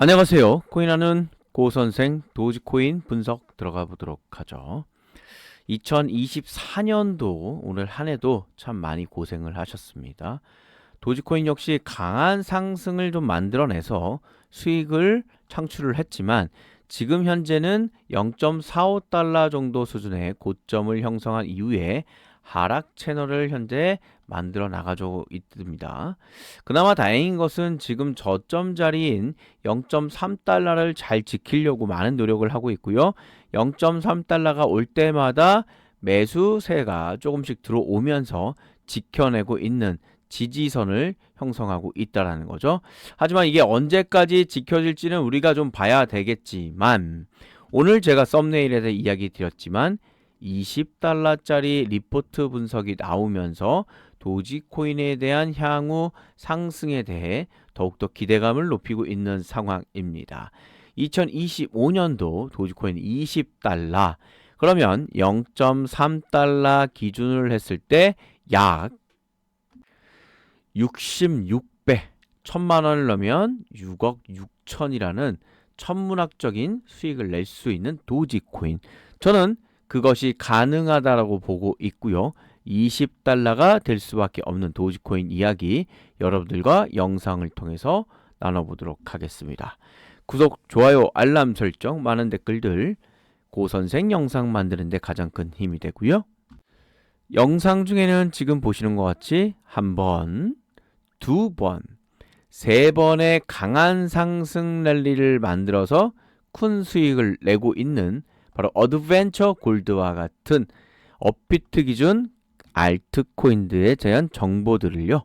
안녕하세요. 코인하는 고 선생 도지코인 분석 들어가 보도록 하죠. 2024년도 오늘 한 해도 참 많이 고생을 하셨습니다. 도지코인 역시 강한 상승을 좀 만들어내서 수익을 창출을 했지만 지금 현재는 0.45달러 정도 수준의 고점을 형성한 이후에 하락 채널을 현재 만들어 나가고 있습니다. 그나마 다행인 것은 지금 저점 자리인 0.3달러를 잘 지키려고 많은 노력을 하고 있고요. 0.3달러가 올 때마다 매수세가 조금씩 들어오면서 지켜내고 있는 지지선을 형성하고 있다라는 거죠. 하지만 이게 언제까지 지켜질지는 우리가 좀 봐야 되겠지만 오늘 제가 썸네일에서 이야기 드렸지만 20달러짜리 리포트 분석이 나오면서 도지코인에 대한 향후 상승에 대해 더욱더 기대감을 높이고 있는 상황입니다. 2025년도 도지코인 20달러 그러면 0.3달러 기준을 했을 때 약 66배 천만 원을 넣으면 6억 6천이라는 천문학적인 수익을 낼 수 있는 도지코인 저는 그것이 가능하다라고 보고 있고요. 20달러가 될 수밖에 없는 도지코인 이야기 여러분들과 영상을 통해서 나눠보도록 하겠습니다. 구독, 좋아요, 알람 설정, 많은 댓글들 고선생 영상 만드는데 가장 큰 힘이 되고요. 영상 중에는 지금 보시는 것 같이 한 번, 두 번, 세 번의 강한 상승 랠리를 만들어서 큰 수익을 내고 있는 바로 어드벤처 골드와 같은 업비트 기준 알트코인들에 대한 정보들을요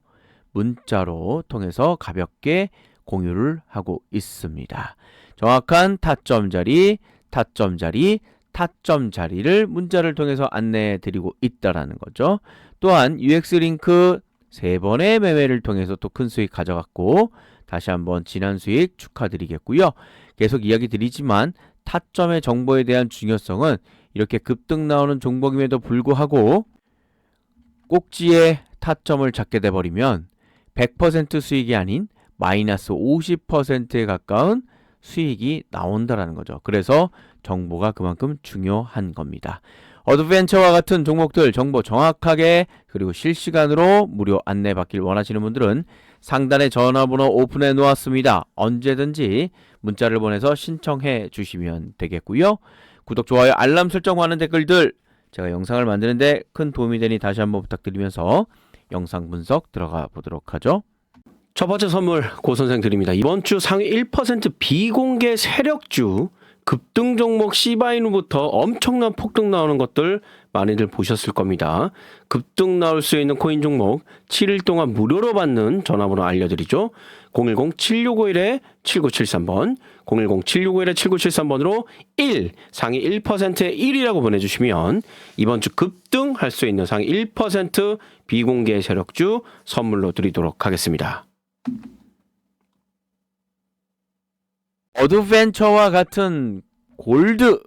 문자로 통해서 가볍게 공유를 하고 있습니다. 정확한 타점 자리, 타점 자리, 타점 자리를 문자를 통해서 안내해 드리고 있다라는 거죠. 또한 UX 링크 세 번의 매매를 통해서 또 큰 수익 가져갔고 다시 한번 지난 수익 축하드리겠고요. 계속 이야기 드리지만 타점의 정보에 대한 중요성은 이렇게 급등 나오는 종목임에도 불구하고 꼭지에 타점을 잡게 돼버리면 100% 수익이 아닌 마이너스 50%에 가까운 수익이 나온다라는 거죠. 그래서 정보가 그만큼 중요한 겁니다. 어드벤처와 같은 종목들 정보 정확하게 그리고 실시간으로 무료 안내 받길 원하시는 분들은 상단에 전화번호 오픈해 놓았습니다. 언제든지 문자를 보내서 신청해 주시면 되겠고요. 구독, 좋아요, 알람 설정 하는 댓글들 제가 영상을 만드는데 큰 도움이 되니 다시 한번 부탁드리면서 영상 분석 들어가 보도록 하죠. 첫 번째 선물 고 선생 드립니다. 이번 주 상위 1% 비공개 세력주 급등 종목 시바이누부터 엄청난 폭등 나오는 것들 많이들 보셨을 겁니다. 급등 나올 수 있는 코인 종목 7일 동안 무료로 받는 전화번호 알려드리죠. 010-7651-7973번, 010-7651-7973번으로 1, 상위 1%의 1이라고 보내주시면 이번 주 급등할 수 있는 상위 1% 비공개 세력주 선물로 드리도록 하겠습니다. 어드벤처와 같은 골드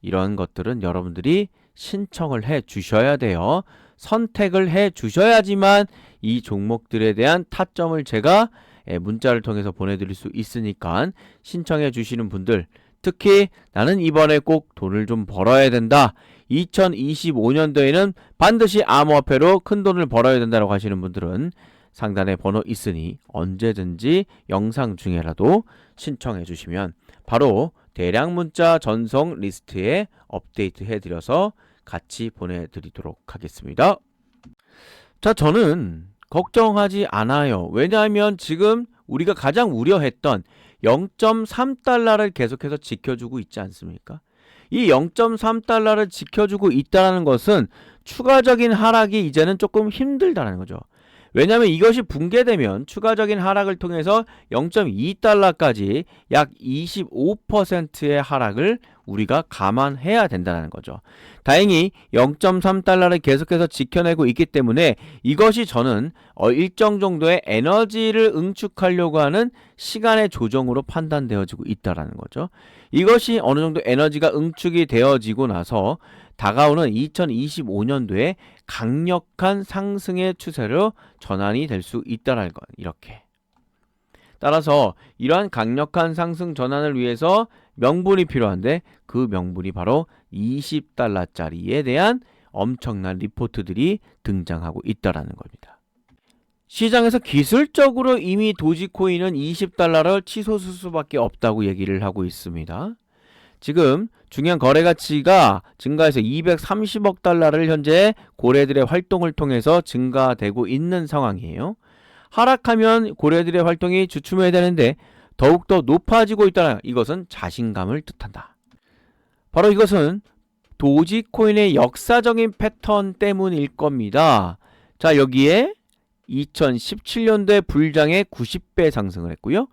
이런 것들은 여러분들이 신청을 해 주셔야 돼요. 선택을 해 주셔야지만 이 종목들에 대한 타점을 제가 예, 문자를 통해서 보내드릴 수 있으니까 신청해 주시는 분들 특히 나는 이번에 꼭 돈을 좀 벌어야 된다. 2025년도에는 반드시 암호화폐로 큰 돈을 벌어야 된다고 하시는 분들은 상단에 번호 있으니 언제든지 영상 중에라도 신청해 주시면 바로 대량 문자 전송 리스트에 업데이트 해드려서 같이 보내드리도록 하겠습니다. 자, 저는 걱정하지 않아요. 왜냐하면 지금 우리가 가장 우려했던 0.3달러를 계속해서 지켜주고 있지 않습니까? 이 0.3달러를 지켜주고 있다는 것은 추가적인 하락이 이제는 조금 힘들다는 거죠. 왜냐하면 이것이 붕괴되면 추가적인 하락을 통해서 0.2달러까지 약 25%의 하락을 우리가 감안해야 된다는 거죠. 다행히 0.3달러를 계속해서 지켜내고 있기 때문에 이것이 저는 어, 일정 정도의 에너지를 응축하려고 하는 시간의 조정으로 판단되어지고 있다는 거죠. 이것이 어느 정도 에너지가 응축이 되어지고 나서 다가오는 2025년도에 강력한 상승의 추세로 전환이 될 수 있다는 것. 이렇게. 따라서 이러한 강력한 상승 전환을 위해서 명분이 필요한데 그 명분이 바로 20달러짜리에 대한 엄청난 리포트들이 등장하고 있다라는 겁니다. 시장에서 기술적으로 이미 도지코인은 20달러를 치솟을 수밖에 없다고 얘기를 하고 있습니다. 지금 중요한 거래 가치가 증가해서 230억 달러를 현재 고래들의 활동을 통해서 증가되고 있는 상황이에요. 하락하면 고래들의 활동이 주춤해야 되는데 더욱더 높아지고 있다는 이것은 자신감을 뜻한다. 바로 이것은 도지코인의 역사적인 패턴 때문일 겁니다. 자, 여기에 2017년도에 불장에 90배 상승을 했고요.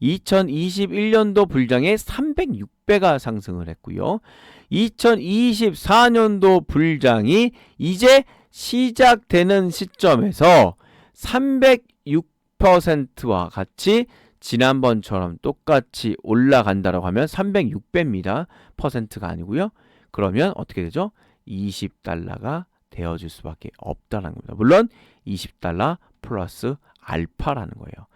2021년도 불장에 306배가 상승을 했고요. 2024년도 불장이 이제 시작되는 시점에서 306%와 같이 지난번처럼 똑같이 올라간다라고 하면 306배입니다. 퍼센트가 아니고요. 그러면 어떻게 되죠? 20달러가 되어줄 수밖에 없다는 겁니다. 물론 20달러 플러스 알파라는 거예요.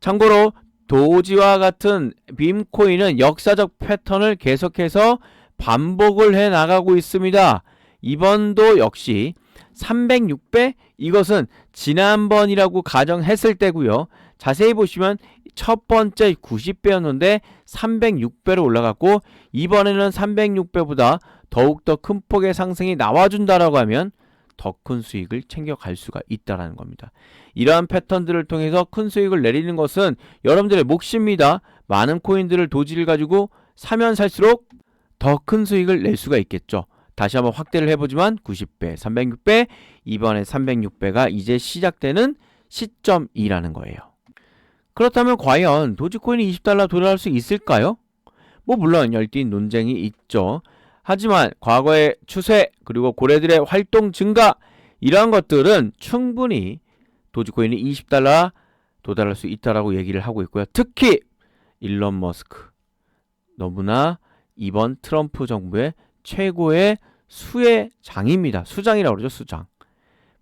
참고로 도지와 같은 빔코인은 역사적 패턴을 계속해서 반복을 해 나가고 있습니다. 이번도 역시 306배 이것은 지난번이라고 가정했을 때고요. 자세히 보시면 첫 번째 90배였는데 306배로 올라갔고 이번에는 306배보다 더욱더 큰 폭의 상승이 나와준다라고 하면 더 큰 수익을 챙겨갈 수가 있다라는 겁니다. 이러한 패턴들을 통해서 큰 수익을 내리는 것은 여러분들의 몫입니다. 많은 코인들을 도지를 가지고 사면 살수록 더 큰 수익을 낼 수가 있겠죠. 다시 한번 확대를 해보지만 90배, 306배, 이번에 306배가 이제 시작되는 시점이라는 거예요. 그렇다면 과연 도지코인이 20달러 도달할 수 있을까요? 뭐 물론 열띤 논쟁이 있죠. 하지만 과거의 추세 그리고 고래들의 활동 증가 이러한 것들은 충분히 도지코인이 20달러 도달할 수 있다라고 얘기를 하고 있고요. 특히 일론 머스크 너무나 이번 트럼프 정부의 최고의 수혜장입니다. 수장이라고 그러죠. 수장.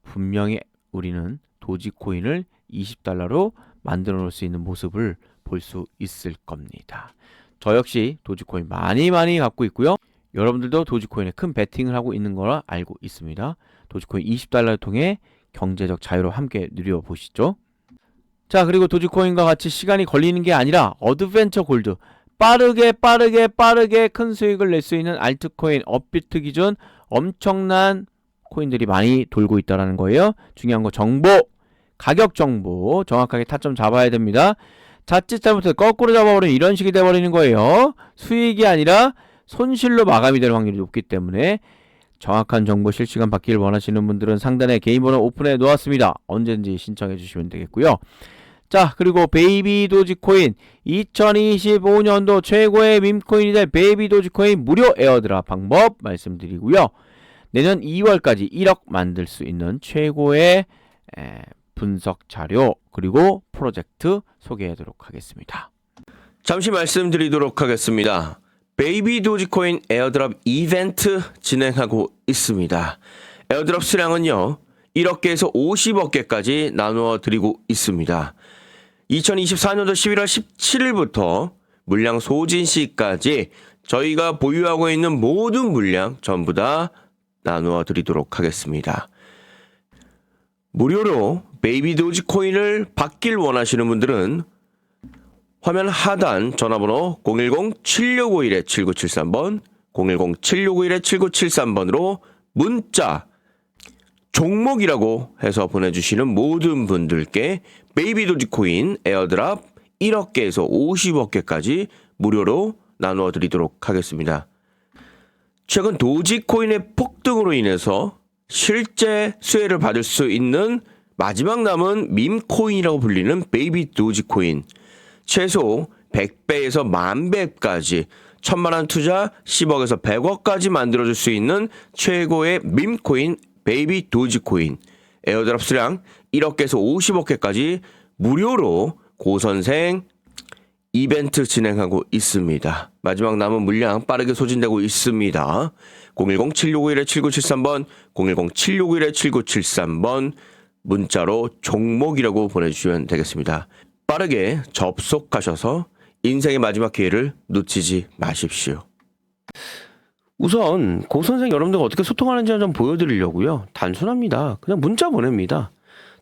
분명히 우리는 도지코인을 20달러로 만들어 놓을 수 있는 모습을 볼 수 있을 겁니다. 저 역시 도지코인 많이 많이 갖고 있고요. 여러분들도 도지코인에 큰 베팅을 하고 있는 거라 알고 있습니다. 도지코인 20달러를 통해 경제적 자유로 함께 누려보시죠. 자, 그리고 도지코인과 같이 시간이 걸리는 게 아니라 어드벤처 골드 빠르게 빠르게 빠르게 큰 수익을 낼 수 있는 알트코인 업비트 기준 엄청난 코인들이 많이 돌고 있다라는 거예요. 중요한 거 정보, 가격 정보 정확하게 타점 잡아야 됩니다. 자칫 잘못해서 거꾸로 잡아버리면 이런 식이 돼버리는 거예요. 수익이 아니라 손실로 마감이 될 확률이 높기 때문에 정확한 정보 실시간 받기를 원하시는 분들은 상단에 개인 번호 오픈해 놓았습니다. 언제든지 신청해 주시면 되겠고요. 자, 그리고 베이비 도지코인 2025년도 최고의 밈코인이 될 베이비 도지코인 무료 에어드랍 방법 말씀드리고요. 내년 2월까지 1억 만들 수 있는 최고의 에, 분석 자료 그리고 프로젝트 소개하도록 하겠습니다. 잠시 말씀드리도록 하겠습니다. 베이비 도지코인 에어드랍 이벤트 진행하고 있습니다. 에어드랍 수량은요. 1억 개에서 50억 개까지 나누어 드리고 있습니다. 2024년도 11월 17일부터 물량 소진 시까지 저희가 보유하고 있는 모든 물량 전부 다 나누어 드리도록 하겠습니다. 무료로 베이비 도지 코인을 받길 원하시는 분들은 화면 하단 전화번호 010-7651-7973번, 010-7651-7973번으로 문자 종목이라고 해서 보내주시는 모든 분들께 베이비 도지코인 에어드랍 1억 개에서 50억 개까지 무료로 나누어 드리도록 하겠습니다. 최근 도지코인의 폭등으로 인해서 실제 수혜를 받을 수 있는 마지막 남은 밈코인이라고 불리는 베이비 도지코인 최소 100배에서 만배까지 천만원 투자 10억에서 100억까지 만들어줄 수 있는 최고의 밈코인 베이비 도지코인 에어드랍 수량 1억 개에서 50억 개까지 무료로 고선생 이벤트 진행하고 있습니다. 마지막 남은 물량 빠르게 소진되고 있습니다. 010-7651-7973번, 010-7651-7973번 문자로 종목이라고 보내주시면 되겠습니다. 빠르게 접속하셔서 인생의 마지막 기회를 놓치지 마십시오. 우선 고 선생 여러분들과 어떻게 소통하는지 좀 보여드리려고요. 단순합니다. 그냥 문자 보냅니다.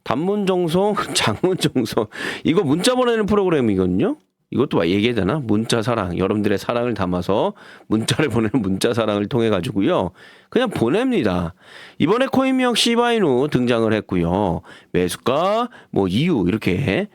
단문 정송, 장문 정송. 이거 문자 보내는 프로그램이거든요. 이것도 막 얘기해야 되나? 문자 사랑. 여러분들의 사랑을 담아서 문자를 보내는 문자 사랑을 통해 가지고요. 그냥 보냅니다. 이번에 코인미역 시바이누 등장을 했고요. 매수가, 뭐 이유 이렇게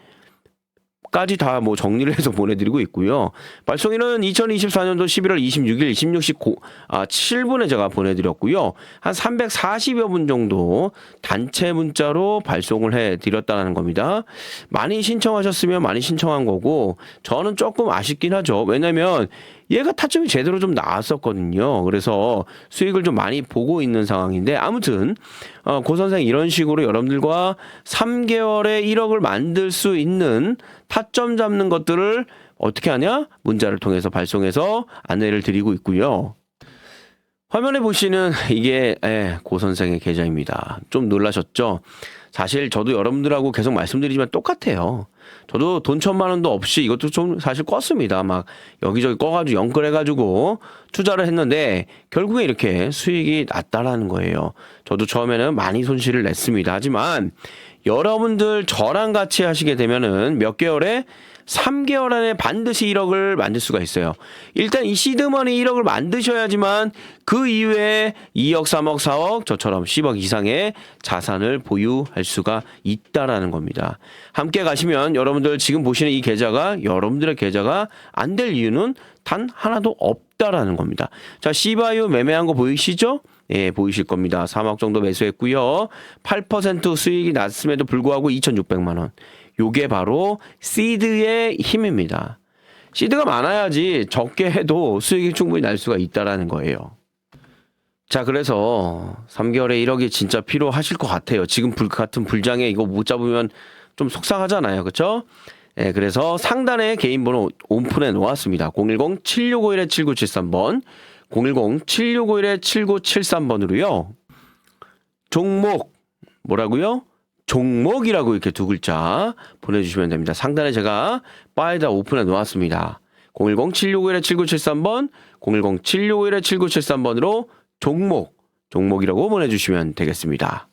까지 다 뭐 정리를 해서 보내드리고 있고요. 발송일은 2024년도 11월 26일 16시 고, 아, 7분에 제가 보내드렸고요. 한 340여 분 정도 단체 문자로 발송을 해드렸다는 겁니다. 많이 신청하셨으면 많이 신청한 거고 저는 조금 아쉽긴 하죠. 왜냐면 얘가 타점이 제대로 좀 나왔었거든요. 그래서 수익을 좀 많이 보고 있는 상황인데 아무튼 어, 고 선생 이런 식으로 여러분들과 3개월에 1억을 만들 수 있는 타점 잡는 것들을 어떻게 하냐? 문자를 통해서 발송해서 안내를 드리고 있고요. 화면에 보시는 이게 예, 고 선생의 계좌입니다. 좀 놀라셨죠? 사실 저도 여러분들하고 계속 말씀드리지만 똑같아요. 저도 돈 천만 원도 없이 이것도 좀 사실 껐습니다. 막 여기저기 꺼가지고 연끌해가지고 투자를 했는데 결국에 이렇게 수익이 났다라는 거예요. 저도 처음에는 많이 손실을 냈습니다. 하지만 여러분들 저랑 같이 하시게 되면은 몇 개월에 3개월 안에 반드시 1억을 만들 수가 있어요. 일단 이 시드머니 1억을 만드셔야지만 그 이외에 2억, 3억, 4억 저처럼 10억 이상의 자산을 보유할 수가 있다라는 겁니다. 함께 가시면 여러분들 지금 보시는 이 계좌가 여러분들의 계좌가 안 될 이유는 단 하나도 없다라는 겁니다. 자, 시바유 매매한 거 보이시죠? 예, 보이실 겁니다. 3억 정도 매수했고요. 8% 수익이 났음에도 불구하고 2,600만 원. 요게 바로 시드의 힘입니다. 시드가 많아야지 적게 해도 수익이 충분히 날 수가 있다라는 거예요. 자, 그래서 3개월에 1억이 진짜 필요하실 것 같아요. 지금 불 같은 불장에 이거 못 잡으면 좀 속상하잖아요. 그렇죠? 예, 그래서 상단에 개인 번호 오픈해 놓았습니다. 010-7651-7973번, 010-7651-7973번으로요. 종목 뭐라고요? 종목이라고 이렇게 두 글자 보내주시면 됩니다. 상단에 제가 바에다 오픈해 놓았습니다. 010-7651-7973번, 010-7651-7973번으로 종목, 종목이라고 보내주시면 되겠습니다.